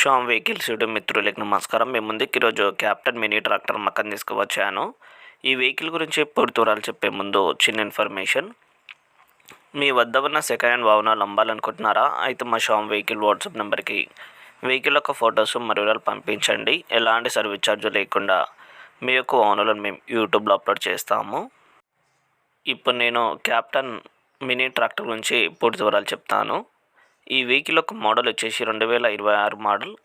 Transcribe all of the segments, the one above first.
Sam vehicles YouTube మిత్రులకు నమస్కారం. మేము ముందుకు ఈరోజు క్యాప్టెన్ మినీ ట్రాక్టర్ మక్కన్ తీసుకువచ్చాను. ఈ వెహికల్ గురించి పూర్తి వివరాలు చెప్పే ముందు చిన్న ఇన్ఫర్మేషన్. మీ వద్ద ఉన్న సెకండ్ హ్యాండ్ వాహనాలు అమ్మాలనుకుంటున్నారా? అయితే మా షామ్ వెహికల్ వాట్సాప్ నెంబర్కి వెహికల్ యొక్క ఫొటోస్ మరియు పంపించండి. ఎలాంటి సర్వీస్ ఛార్జ్ లేకుండా మీ యొక్క ఓనర్లను మేము యూట్యూబ్లో అప్లోడ్ చేస్తాము. ఇప్పుడు నేను క్యాప్టెన్ మినీ ట్రాక్టర్ గురించి పూర్తి వివరాలు చెప్తాను. ఈ వెహికల్ యొక్క మోడల్ వచ్చేసి రెండు వేల ఇరవై ఆరు మోడల్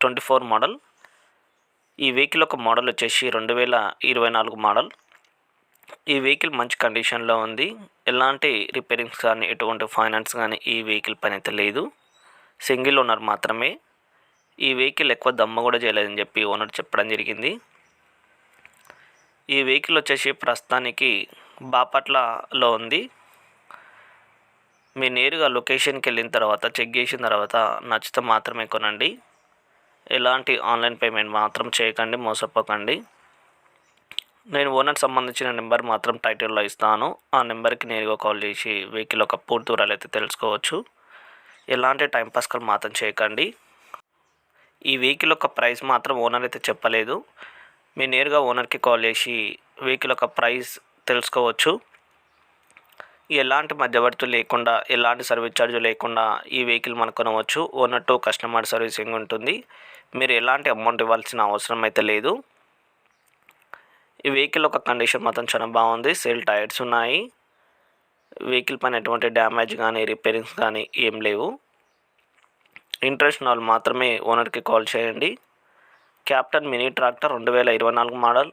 ట్వంటీ ఫోర్ మోడల్. ఈ వెహికల్ యొక్క మోడల్ వచ్చేసి రెండు వేల ఇరవై నాలుగు మోడల్. ఈ వెహికల్ మంచి కండిషన్లో ఉంది. ఎలాంటి రిపేరింగ్స్ కానీ ఎటువంటి ఫైనాన్స్ కానీ ఈ వెహికల్ పని అయితే లేదు. సింగిల్ ఓనర్ మాత్రమే. ఈ వెహికల్ ఎక్కువ దమ్మ కూడా చేయలేదని చెప్పి ఓనర్ చెప్పడం జరిగింది. ఈ వెహికల్ వచ్చేసి ప్రస్తుతానికి బాపట్లలో ఉంది. మీరు నేరుగా లొకేషన్కి వెళ్ళిన తర్వాత చెక్ చేసిన తర్వాత నచ్చితే మాత్రమే కొనండి. ఎలాంటి ఆన్లైన్ పేమెంట్ మాత్రం చేయకండి మోసపోకండి. నేను ఓనర్ సంబంధించిన నెంబర్ మాత్రం టైటిల్లో ఇస్తాను. ఆ నెంబర్కి నేరుగా కాల్ చేసి వెహికల్ ఒక పూర్తి వివరాలు అయితే తెలుసుకోవచ్చు. ఎలాంటి టైం పాస్కల్ మాత్రం చేయకండి. ఈ వెహికల్ యొక్క ప్రైస్ మాత్రం ఓనర్ అయితే చెప్పలేదు. మీరు నేరుగా ఓనర్కి కాల్ చేసి వెహికల్ యొక్క ప్రైస్ తెలుసుకోవచ్చు. ఎలాంటి మధ్యవర్తులు లేకుండా ఎలాంటి సర్వీస్ ఛార్జ్ లేకుండా ఈ వెహికల్ మనం కొనవచ్చు. ఓనర్ టు కస్టమర్ సర్వీసింగ్ ఉంటుంది. మీరు ఎలాంటి అమౌంట్ ఇవ్వాల్సిన అవసరం అయితే లేదు. ఈ వెహికల్ ఒక కండిషన్ మాత్రం చాలా బాగుంది. సేల్ టైర్స్ ఉన్నాయి. వెహికల్ పైన ఎటువంటి డ్యామేజ్ కానీ రిపేరింగ్స్ కానీ ఏం లేవు. ఇంట్రెస్ట్ వాళ్ళు మాత్రమే ఓనర్కి కాల్ చేయండి. క్యాప్టెన్ మినీ ట్రాక్టర్ రెండు వేల ఇరవై నాలుగు మోడల్